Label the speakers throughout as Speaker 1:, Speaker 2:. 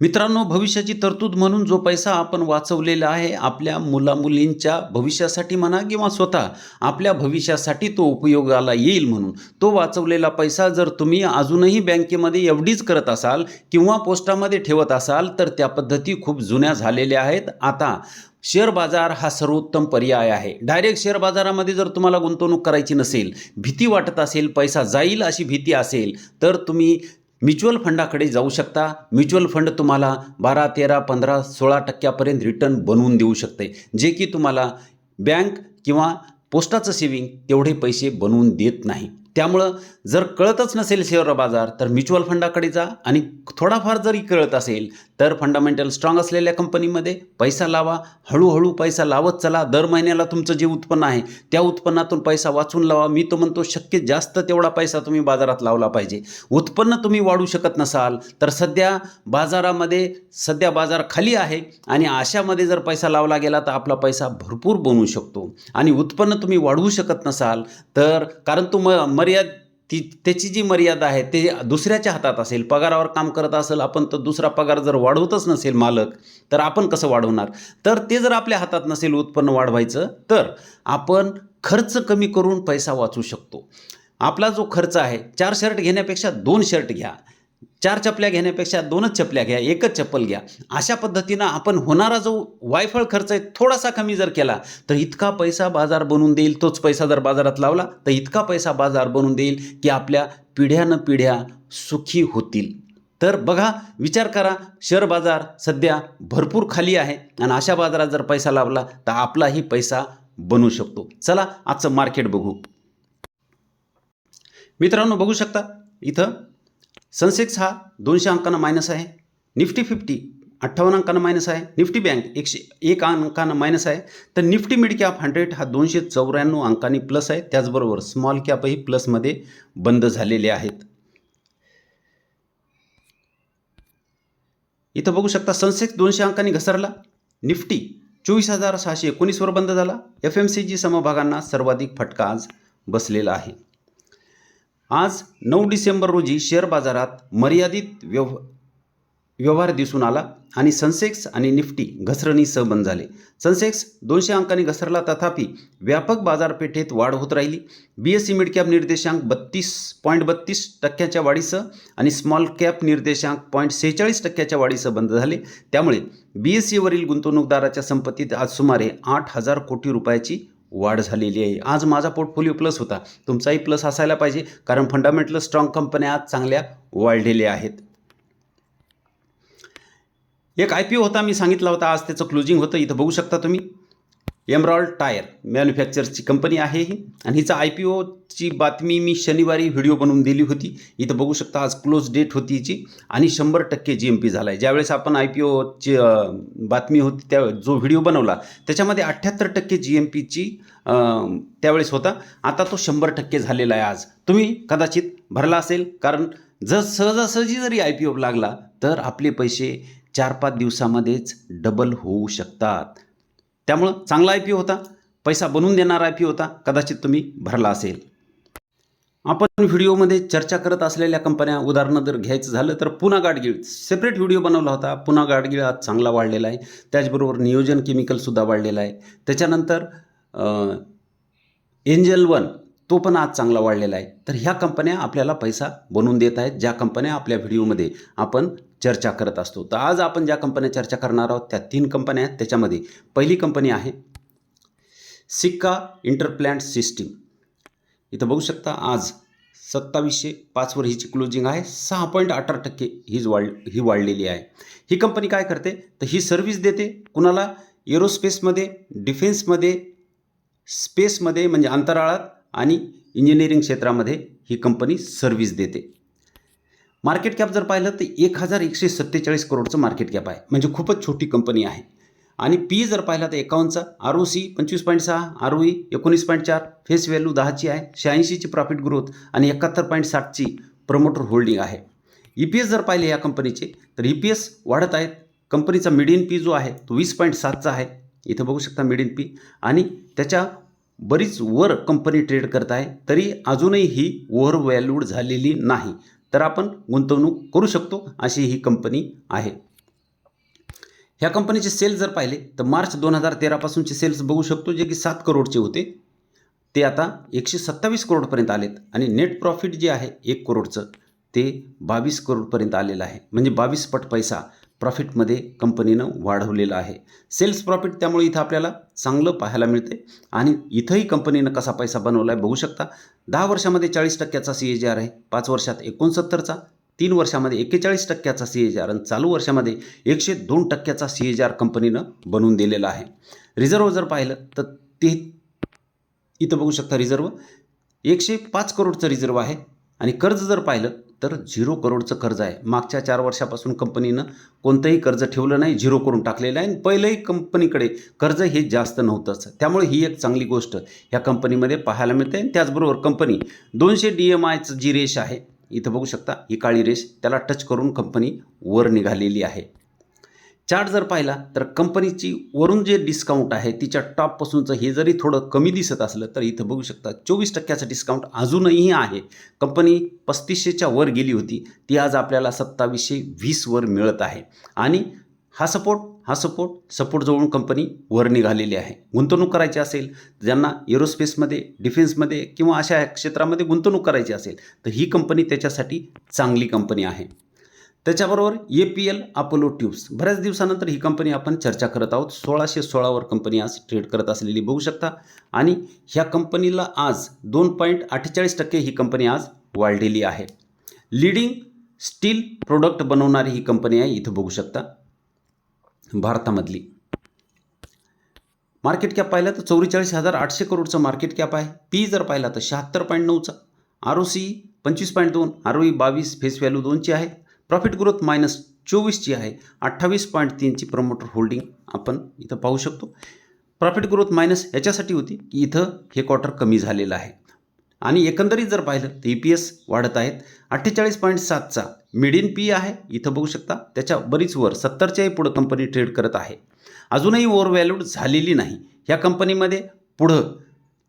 Speaker 1: मित्रांनो भविष्याची तरतूद म्हणून जो पैसा आपण वाचवलेला आहे आपल्या मुलामुलींच्या भविष्यासाठी म्हणा किंवा स्वतः आपल्या भविष्यासाठी तो उपयोगाला येईल म्हणून. तो वाचवलेला पैसा जर तुम्ही अजूनही बँकेमध्ये एवढीच करत असाल किंवा पोस्टामध्ये ठेवत असाल तर त्या पद्धती खूप जुन्या झालेल्या आहेत. आता शेअर बाजार हा सर्वोत्तम पर्याय आहे. डायरेक्ट शेअर बाजारामध्ये जर तुम्हाला गुंतवणूक करायची नसेल भीती वाटत असेल पैसा जाईल अशी भीती असेल तर तुम्ही म्युच्युअल फंडाकडे जाऊ शकता. म्युच्युअल फंड तुम्हाला बारा तेरा पंधरा सोळा टक्क्यापर्यंत रिटर्न बनवून देऊ शकते. जे की तुम्हाला बँक किंवा पोस्टाचं सेविंग तेवढे पैसे बनवून देत नाही. त्यामुळं जर कळतच नसेल शेअर बाजार तर म्युच्युअल फंडाकडे जा. आणि थोडाफार जरी कळत असेल तर फंडामेंटल स्ट्रॉंग असलेल्या कंपनीमध्ये पैसा लावा हळूहळू पैसा लावत चला. दर महिन्याला तुमचं जे उत्पन्न आहे त्या उत्पन्नातून पैसा वाचून लावा. मी तो म्हणतो शक्य जास्त तेवढा पैसा तुम्ही बाजारात लावला पाहिजे. उत्पन्न तुम्ही वाढू शकत नसाल तर सध्या बाजारामध्ये सध्या बाजार खाली आहे आणि अशामध्ये जर पैसा लावला गेला तर आपला पैसा भरपूर बनवू शकतो. आणि उत्पन्न तुम्ही वाढवू शकत नसाल तर कारण तो म मर्याद ती त्याची जी मर्यादा आहे ते दुसऱ्याच्या हातात असेल पगारावर काम करत असेल आपण तर दुसरा पगार जर वाढवतच नसेल मालक तर आपण कसं वाढवणार? तर ते जर आपल्या हातात नसेल उत्पन्न वाढवायचं तर आपण खर्च कमी करून पैसा वाचू शकतो. आपला जो खर्च आहे चार शर्ट घेण्यापेक्षा दोन शर्ट घ्या. चार चपल्या घेण्यापेक्षा दोनच चपल्या घ्या एकच चप्पल घ्या. अशा पद्धतीनं आपण होणारा जो वायफळ खर्च आहे थोडासा कमी जर केला तर इतका पैसा बाजार बनवून देईल तोच पैसा जर बाजारात लावला तर इतका पैसा बाजार बनवून देईल की आपल्या पिढ्यानं पिढ्या सुखी होतील. तर बघा विचार करा शेअर बाजार सध्या भरपूर खाली आहे आणि अशा बाजारात जर पैसा लावला तर आपलाही पैसा बनू शकतो. चला आजचं मार्केट बघू. मित्रांनो बघू शकता इथं सनसेक्स हा दोनशे अंकांना मायनस आहे. निफ्टी फिफ्टी अठ्ठावन्न अंकांना मायनस आहे. निफ्टी बँक एकशे एक अंकानं मायनस आहे. तर निफ्टी मिड कॅप हंड्रेड हा दोनशे चौऱ्याण्णव अंकांनी प्लस आहे. त्याचबरोबर स्मॉल कॅपही प्लसमध्ये बंद झालेले आहेत. इथं बघू शकता सनसेक्स दोनशे अंकांनी घसरला. निफ्टी चोवीस हजार सहाशे एकोणीसवर बंद झाला. एफ एम सी जी समभागांना सर्वाधिक फटका आज बसलेला आहे. आज नऊ डिसेंबर रोजी शेअर बाजारात मर्यादित व्यव व्यवहार दिसून आला आणि सनसेक्स आणि निफ्टी घसरणीसह बंद झाले. सनसेक्स दोनशे अंकांनी घसरला तथापि व्यापक बाजारपेठेत वाढ होत राहिली. B S C mid cap निर्देशांक बत्तीस पॉईंट बत्तीस टक्क्याच्या वाढीसह आणि स्मॉल कॅप निर्देशांक पॉईंट सेहेचाळीस टक्क्याच्या वाढीसह बंद झाले. त्यामुळे बी एस सीवरील गुंतवणूकदाराच्या संपत्तीत आज सुमारे आठ हजार कोटी रुपयाची वाढ झालेली आहे. आज माझा पोर्टफोलिओ प्लस होता. तुमचाही प्लस असायला पाहिजे कारण फंडामेंटल स्ट्रॉंग कंपन्या आज चांगल्या वाढलेल्या आहेत. एक आय पी ओ होता मी सांगितला होता आज त्याचं क्लोजिंग होतं इथं बघू शकता तुम्ही. एमरॉल्ड टायर मॅन्युफॅक्चरची कंपनी आहे ही. आणि हिचा आय पी ओची बातमी मी शनिवारी व्हिडिओ बनवून दिली होती. इथं बघू शकता आज क्लोज डेट होती हिची. आणि शंभर टक्के जी एम पी झाला आहे ज्यावेळेस आपण आय पी ओची बातमी होती त्या जो व्हिडिओ बनवला त्याच्यामध्ये अठ्ठ्याहत्तर टक्के जी एम पीची त्यावेळेस होता. आता तो शंभर टक्के झालेला आहे आज. तुम्ही कदाचित भरला असेल. कारण जर सहजासहजी जरी आय पी ओ लागला तर आपले पैसे चार पाच दिवसामध्येच डबल होऊ शकतात. त्यामुळं चांगला आय पी होता. पैसा बनवून देणारा आय पी होता. कदाचित तुम्ही भरला असेल. आपण व्हिडिओमध्ये चर्चा करत असलेल्या कंपन्या उदाहरणं जर घ्यायचं झालं तर पुन्हा गाडगीळ. सेपरेट व्हिडिओ बनवला होता. पुन्हा गाडगीळ आज चांगला वाढलेला आहे. त्याचबरोबर नियोजन केमिकलसुद्धा वाढलेला आहे. त्याच्यानंतर एंजल वन तो पण आज चांगला वाढलेला आहे. तर ह्या कंपन्या आपल्याला पैसा बनवून देत आहेत. ज्या कंपन्या आपल्या व्हिडिओमध्ये आपण चर्चा करत असतो. तर आज आपण ज्या कंपन्या चर्चा करणार आहोत त्या तीन कंपन्या आहेत. त्याच्यामध्ये पहिली कंपनी आहे सिक्का इंटरप्लॅन्ट सिस्टीम. इथं बघू शकता आज सत्तावीसशे पाचवर हिची क्लोजिंग आहे. सहा पॉईंट अठरा टक्के हीच वाढ ही वाढलेली आहे. ही कंपनी काय करते? तर ही सर्व्हिस देते. कुणाला? एरोस्पेसमध्ये डिफेन्समध्ये स्पेसमध्ये म्हणजे अंतराळात आणि इंजिनिअरिंग क्षेत्रामध्ये ही कंपनी सर्व्हिस देते. मार्केट कॅप जर पाहिलं तर एक हजार एकशे सत्तेचाळीस करोडचं मार्केट कॅप आहे. म्हणजे खूपच छोटी कंपनी आहे. आणि पी जर पाहिला तर एकावन्नचा आर ओ सी पंचवीस पॉईंट सहा आर ओ ई एकोणीस पॉईंट चार फेस व्हॅल्यू दहाची आहे शहाऐंशीची प्रॉफिट ग्रोथ आणि एकाहत्तर पॉईंट साठची प्रमोटर होल्डिंग आहे. ई पी एस जर पाहिले या कंपनीचे तर ई पी एस वाढत आहेत. कंपनीचा मिडियन पी जो आहे तो वीस पॉईंट सातचा आहे. इथं बघू शकता मिडियन पी आणि त्याच्या बरीच वर कंपनी ट्रेड करत आहे तरी अजूनही ही ओव्हर व्हॅल्यूड झालेली नाही. तर आपण गुंतवणूक करू शकतो अशी ही कंपनी आहे. ह्या कंपनीचे सेल्स जर पाहिले तर मार्च दोन हजार तेरापासूनचे सेल्स बघू शकतो जे की सात करोडचे होते. ते आता एकशे सत्तावीस करोडपर्यंत आलेत आणि नेट प्रॉफिट जे आहे एक करोडचं. ते बावीस करोडपर्यंत आलेलं आहे. म्हणजे बावीस पट पैसा. प्रॉफिटमध्ये कंपनीनं वाढवलेलं आहे. सेल्स प्रॉफिट त्यामुळे इथं आपल्याला चांगलं पाहायला मिळते आणि इथंही कंपनीनं कसा पैसा बनवला आहे बघू शकता. दहा वर्षामध्ये चाळीस टक्क्याचा सी ए जी आर आहे. पाच वर्षात एकोणसत्तरचा तीन वर्षामध्ये एक्केचाळीस टक्क्याचा सी ए जी आर आणि चालू वर्षामध्ये एकशे दोन टक्क्याचा सी ए जी आर कंपनीनं बनवून दिलेला आहे. रिझर्व जर पाहिलं तर ते इथं बघू शकता रिझर्व एकशे पाच करोडचं रिझर्व आहे. आणि कर्ज जर पाहिलं तर झिरो करोडचं कर्ज आहे. मागच्या चार वर्षापासून कंपनीनं कोणतंही कर्ज ठेवलं नाही झिरो करून टाकलेलं आहे आणि पहिलंही कंपनीकडे कर्ज हे जास्त नव्हतंच. त्यामुळे ही एक चांगली गोष्ट ह्या कंपनीमध्ये पाहायला मिळते आणि त्याचबरोबर कंपनी दोनशे डी एम आयचं जी रेश आहे इथं बघू शकता ही काळी रेश त्याला टच करून कंपनी वर निघालेली आहे. चार्ट जर पाहिला तर कंपनीची वरून जे डिस्काउंट आहे तिच्या टॉपपासूनचं हे जरी थोडं कमी दिसत असलं तर इथं बघू शकता चोवीस टक्क्याचं डिस्काउंट अजूनही आहे. कंपनी पस्तीसशेच्या वर गेली होती ती आज आपल्याला सत्तावीसशे वीसवर मिळत आहे. आणि हा सपोर्ट हा सपोर्ट सपोर्ट जवळून कंपनी वर निघालेली आहे. गुंतवणूक करायची असेल ज्यांना एरोस्पेसमध्ये डिफेन्समध्ये किंवा अशा क्षेत्रामध्ये गुंतवणूक करायची असेल तर ही कंपनी त्याच्यासाठी चांगली कंपनी आहे. त्याच्याबरोबर A P L Apollo tubes बऱ्याच दिवसानंतर ही कंपनी आपण चर्चा करत आहोत. सोळाशे सोळावर कंपनी आज ट्रेड करत असलेली बघू शकता. आणि ह्या कंपनीला आज दोन पॉईंट अठ्ठेचाळीस टक्के ही कंपनी आज वाढलेली आहे. लिडिंग स्टील प्रोडक्ट बनवणारी ही कंपनी आहे. इथं बघू शकता. भारतामधली. मार्केट कॅप पाहिलं तर चौवेचाळीस हजार आठशे करोडचं मार्केट कॅप आहे. पी जर पाहिला तर शहात्तर पॉईंट नऊचा. आर ओ सी पंचवीस पॉईंट दोन. आर ओ ई बावीस फेस व्हॅल्यू दोनची आहे. प्रॉफिट ग्रोथ मायनस चोवीसची आहे अठ्ठावीस पॉईंट तीनची प्रमोटर होल्डिंग आपण इथं पाहू शकतो. प्रॉफिट ग्रोथ मायनस याच्यासाठी होती की इथं हे क्वार्टर कमी झालेलं आहे. आणि एकंदरीत जर पाहिलं तर ई पी एस वाढत आहेत. अठ्ठेचाळीस पॉईंट सातचा मिडियन पी आहे इथं बघू शकता. त्याच्या बरीच वर सत्तरच्याही पुढं कंपनी ट्रेड करत आहे. अजूनही ओव्हर व्हॅल्यूड झालेली नाही. ह्या कंपनीमध्ये पुढं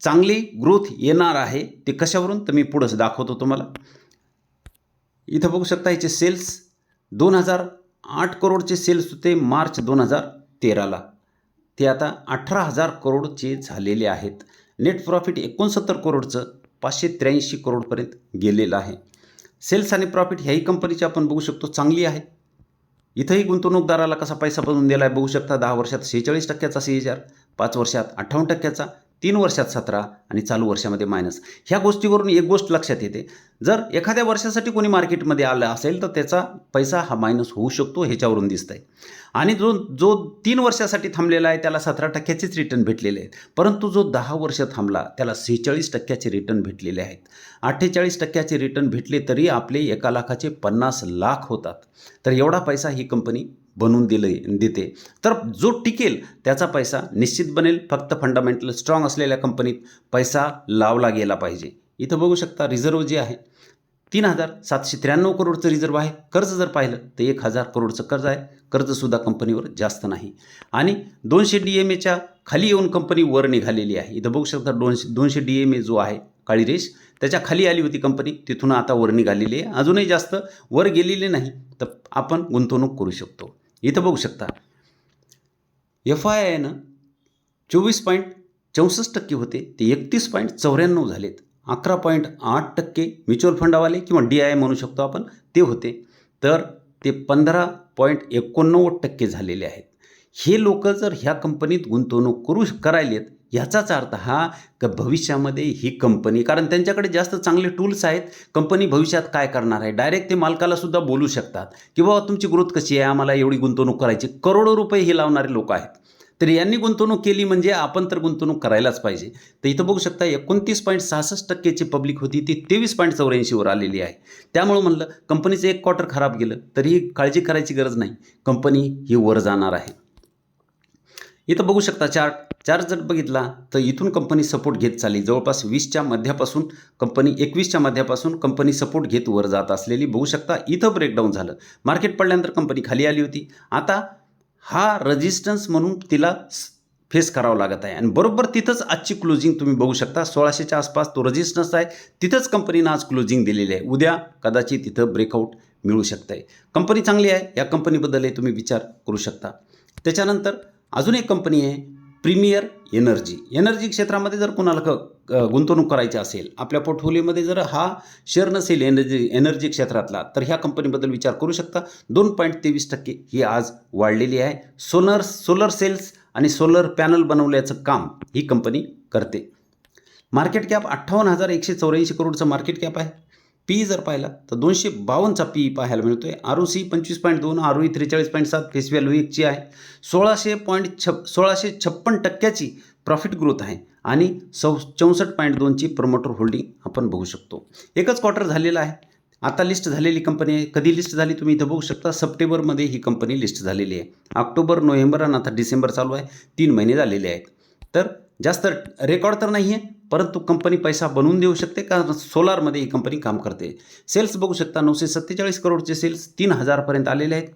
Speaker 1: चांगली ग्रोथ येणार आहे. ते कशावरून? तर मी पुढंच दाखवतो तुम्हाला. इथं बघू शकता याचे सेल्स दोन हजार आठ करोडचे सेल्स होते मार्च दोन हजार तेराला. ते आता अठरा हजार करोडचे झालेले आहेत. नेट प्रॉफिट एकोणसत्तर करोडचं पाचशे त्र्याऐंशी करोडपर्यंत गेलेलं आहे. सेल्स आणि प्रॉफिट ह्याही कंपनीची आपण बघू शकतो चांगली आहे. इथंही गुंतवणूकदाराला कसा पैसा बनवून दिला आहे बघू शकता दहा वर्षात शेहेचाळीस टक्क्याचा सी एच आर पाच वर्षात अठ्ठावन्न टक्क्याचा. तीन वर्षात सतरा आणि चालू वर्षामध्ये मायनस ह्या गोष्टीवरून एक गोष्ट लक्षात येते. जर एखाद्या वर्षासाठी कोणी मार्केटमध्ये आलं असेल तर त्याचा पैसा हा मायनस होऊ शकतो ह्याच्यावरून दिसत आहे आणि जो जो तीन वर्षासाठी थांबलेला आहे त्याला सतरा टक्क्याचेच रिटर्न भेटलेले आहेत. परंतु जो दहा वर्ष थांबला त्याला सेहेचाळीस टक्क्याचे रिटर्न भेटलेले आहेत. अठ्ठेचाळीस टक्क्याचे रिटर्न भेटले तरी आपले एका लाखाचे पन्नास लाख होतात. तर एवढा पैसा ही कंपनी बनवून दिले देते. तर जो टिकेल त्याचा पैसा निश्चित बनेल. फक्त फंडामेंटल स्ट्रॉंग असलेल्या कंपनीत पैसा लावला गेला पाहिजे. इथं बघू शकता रिझर्व जे आहे तीन हजार सातशे त्र्याण्णव करोडचं रिझर्व आहे. कर्ज जर पाहिलं तर एक हजार करोडचं कर्ज आहे. कर्जसुद्धा कंपनीवर जास्त नाही. आणि दोनशे डी एम एच्या खाली येऊन कंपनी वर निघालेली आहे. इथं बघू शकता दोनशे दोनशे डी एम ए जो आहे काळी रेष त्याच्याखाली आली होती कंपनी तिथून आता वर निघालेली आहे. अजूनही जास्त वर गेलेली नाही. तर आपण गुंतवणूक करू शकतो. इथं बघू शकता. एफ आय आयनं चोवीस पॉईंट चौसष्ट टक्के होते ते एकतीस पॉईंट चौऱ्याण्णव झालेत. अकरा पॉईंट आठ टक्के म्युच्युअल फंडावाले किंवा डी आय म्हणू शकतो आपण ते होते. तर ते पंधरा पॉईंट एकोणनव्वद टक्के झालेले आहेत. हे लोक जर ह्या कंपनीत गुंतवणूक करू करायलेत ह्याचाच अर्थ हा क भविष्यामध्ये ही कंपनी कारण त्यांच्याकडे जास्त चांगले टूल्स आहेत कंपनी भविष्यात काय करणार आहे? डायरेक्ट ते मालकाला सुद्धा बोलू शकतात की बाबा तुमची ग्रोथ कशी आहे? आम्हाला एवढी गुंतवणूक करायची. करोडो रुपये हे लावणारे लोक आहेत. तर यांनी गुंतवणूक केली म्हणजे आपण तर गुंतवणूक करायलाच पाहिजे. तर इथं बघू शकता एकोणतीस पॉईंट सहासष्ट टक्केची पब्लिक होती ती तेवीस पॉईंट चौऱ्याऐंशीवर आलेली आहे. त्यामुळं म्हणलं कंपनीचं एक क्वार्टर खराब गेलं तरी काळजी करायची गरज नाही. कंपनी ही वर जाणार आहे. इथं बघू शकता चार्ट. चार्ट जर बघितला तर इथून कंपनी सपोर्ट घेत चालली. जवळपास वीसच्या मध्यापासून कंपनी एकवीसच्या मध्यापासून कंपनी सपोर्ट घेत वर जात असलेली बघू शकता इथं ब्रेकडाऊन झालं. मार्केट पडल्यानंतर कंपनी खाली आली होती. आता हा रजिस्टन्स म्हणून तिला फेस करावं लागत आहे. आणि बरोबर तिथंच आजची क्लोजिंग तुम्ही बघू शकता. सोळाशेच्या आसपास तो रजिस्टन्स आहे. तिथंच कंपनीनं आज क्लोजिंग दिलेली आहे. उद्या कदाचित तिथं ब्रेकआउट मिळू शकतं आहे कंपनी चांगली आहे. या कंपनीबद्दलही तुम्ही विचार करू शकता. त्याच्यानंतर अजून एक कंपनी आहे प्रीमियर एनर्जी. एनर्जी क्षेत्रामध्ये जर कुणाला क क- गुंतवणूक करायची असेल आपल्या पोर्टफोलिओमध्ये जर हा शेअर नसेल एनर्जी एनर्जी क्षेत्रातला तर ह्या कंपनीबद्दल विचार करू शकता. दोन पॉईंट तेवीस टक्के ही आज वाढलेली आहे. सोलर सोलर सेल्स आणि सोलर पॅनल बनवल्याचं काम ही कंपनी करते. मार्केट कॅप अठ्ठावन्न हजार एकशे चौऱ्याऐंशी करोडचं मार्केट कॅप आहे. पी जर पाहिला तर दोनशे बावन्नचा पी पाहायला मिळतो आहे आर ओ सी पंचवीस पॉईंट दोन आर ओ ई त्रेचाळीस पॉईंट सात फेस व्हॅल्यू एकची आहे. सोळाशे पॉईंट छप सोळाशे छप्पन टक्क्याची प्रॉफिट ग्रोथ आहे आणि सौ चौसष्ट पॉईंट दोनची प्रमोटर होल्डिंग आपण बघू शकतो. एकच क्वार्टर झालेला आहे. आता लिस्ट झालेली कंपनी आहे. कधी लिस्ट झाली तुम्ही इथं बघू शकता. सप्टेंबरमध्ये ही कंपनी लिस्ट झालेली आहे. ऑक्टोबर नोव्हेंबर आणि आता डिसेंबर चालू आहे. तीन महिने झालेले आहेत. तर जास्त रेकॉर्ड तर नाही आहे परंतु कंपनी पैसा बनवून देऊ शकते कारण सोलारमध्ये ही कंपनी काम करते. सेल्स बघू शकता नऊशे सत्तेचाळीस करोडचे सेल्स तीन हजारपर्यंत आलेले आहेत.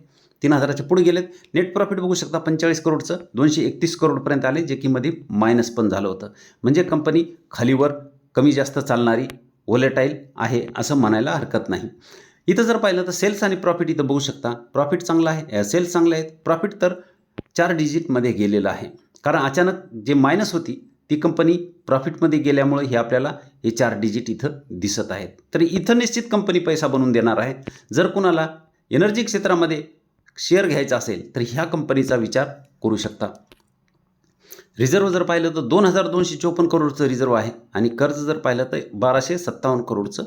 Speaker 1: तीन हजाराच्या पुढे गेलेत. नेट प्रॉफिट बघू शकता पंचेचाळीस करोडचं दोनशे एकतीस करोडपर्यंत आले जे की मध्ये मायनस पण झालं होतं. म्हणजे कंपनी खालीवर कमी जास्त चालणारी ओलेटाईल आहे असं म्हणायला हरकत नाही. इथं जर पाहिलं तर सेल्स आणि प्रॉफिट इथं बघू शकता. प्रॉफिट चांगला आहे. Eh, सेल्स चांगले आहेत. प्रॉफिट तर चार डिजिटमध्ये गेलेलं आहे. कारण अचानक जे मायनस होती ती कंपनी प्रॉफिटमध्ये गेल्यामुळे हे आपल्याला हे चार डिजिट इथं दिसत आहेत. तर इथं निश्चित कंपनी पैसा बनवून देणार आहे जर कुणाला एनर्जी क्षेत्रामध्ये शेअर घ्यायचा असेल तर ह्या कंपनीचा विचार करू शकता. रिझर्व जर पाहिलं तर दोन हजार दोनशे चोपन्न करोडचं रिझर्व आहे आणि कर्ज जर पाहिलं तर बाराशे सत्तावन्न करोडचं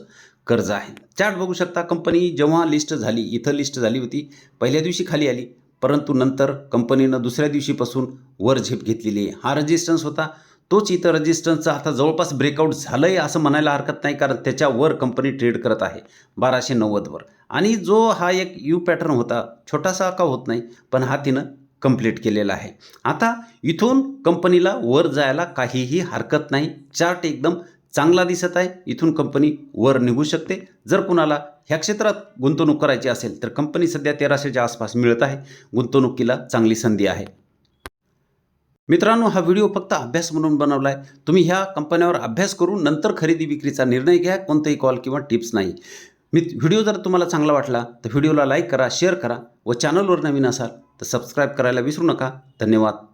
Speaker 1: कर्ज आहे. चार्ट बघू शकता कंपनी जेव्हा लिस्ट झाली इथं लिस्ट झाली होती पहिल्या दिवशी खाली आली. परंतु नंतर कंपनीनं दुसऱ्या दिवशीपासून वर झेप घेतलेली आहे. हा रजिस्टन्स होता. तोच इतर रजिस्टन्सचा आता जवळपास ब्रेकआउट झालं आहे असं म्हणायला हरकत नाही कारण त्याच्यावर कंपनी ट्रेड करत आहे बाराशे नव्वदवर आणि जो हा एक यू पॅटर्न होता छोटासा का होत नाही पण हा तिनं कंप्लीट केलेला आहे. आता इथून कंपनीला वर जायला काहीही हरकत नाही. चार्ट एकदम चांगला दिसत आहे. इथून कंपनी वर निघू शकते. जर कुणाला ह्या क्षेत्रात गुंतवणूक करायची असेल तर कंपनी सध्या तेराशेच्या आसपास मिळत आहे. गुंतवणुकीला चांगली संधी आहे. मित्रांनो हा व्हिडिओ फक्त अभ्यास म्हणून बनवला आहे तुम्ही ह्या कंपन्यावर अभ्यास करून नंतर खरेदी विक्रीचा निर्णय घ्या. कोणताही कॉल किंवा टिप्स नाही. मी व्हिडिओ जर तुम्हाला चांगला वाटला तर व्हिडिओला लाईक करा शेअर करा व चॅनलवर नवीन असाल तर सबस्क्राईब करायला विसरू नका. धन्यवाद.